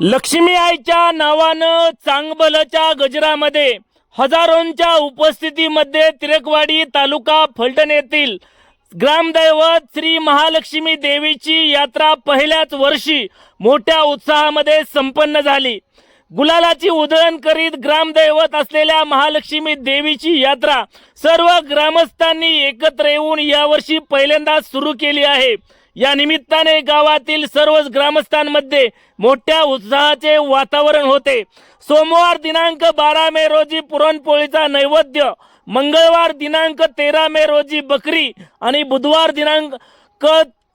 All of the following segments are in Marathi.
लक्ष्मी आईच्या नावानं चांगबलच्या गजरामध्ये हजारोंच्या उपस्थितीमध्ये तिरकवाडी तालुका फलटण येथील ग्रामदैवत श्री महालक्ष्मी देवीची यात्रा पहिल्याच वर्षी मोठ्या उत्साहामध्ये संपन्न झाली. गुलालाची उधळण करीत ग्रामदैवत असलेल्या महालक्ष्मी देवीची यात्रा सर्व ग्रामस्थांनी एकत्र येऊन यावर्षी पहिल्यांदाच सुरू केली आहे. या निमित्ताने गावातील सर्वच ग्रामस्थांमध्ये मोठ्या उत्साहाचे वातावरण होते. सोमवार दिनांक बारा मे रोजी पुरणपोळीचा नैवेद्य मंगळवार दिनांक तेरा मे रोजी बकरी आणि बुधवार दिनांक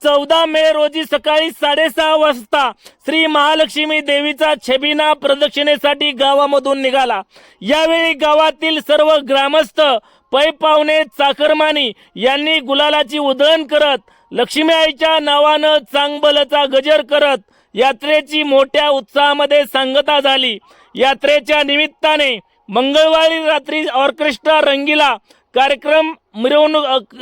चौदा मे रोजी सकाळी साडेसहा वाजता श्री महालक्ष्मी देवीचा छबिना प्रदक्षिणेसाठी गावामधून निघाला. यावेळी गावातील सर्व ग्रामस्थ पै पाहुणे चाकरमानी यांनी गुलालाची उधळण करत लक्ष्मी आईच्या नावानं चांगबलचा गजर करत यात्रेची मोठ्या उत्साहामध्ये सांगता झाली. यात्रेच्या निमित्ताने मंगळवारी रात्री ऑर्केस्ट्रा रंगीला कार्यक्रम मिरवणूक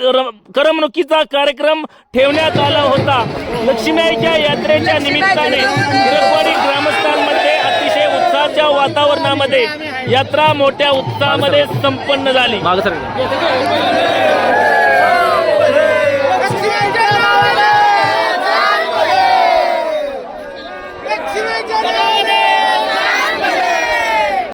करमणुकीचा कार्यक्रम ठेवण्यात आला होता. लक्ष्मीआईच्या यात्रेच्या निमित्ताने तिरकवाडी ग्रामस्थांमध्ये अतिशय उत्साहाच्या वातावरणामध्ये यात्रा मोठ्या उत्साहामध्ये संपन्न झाली.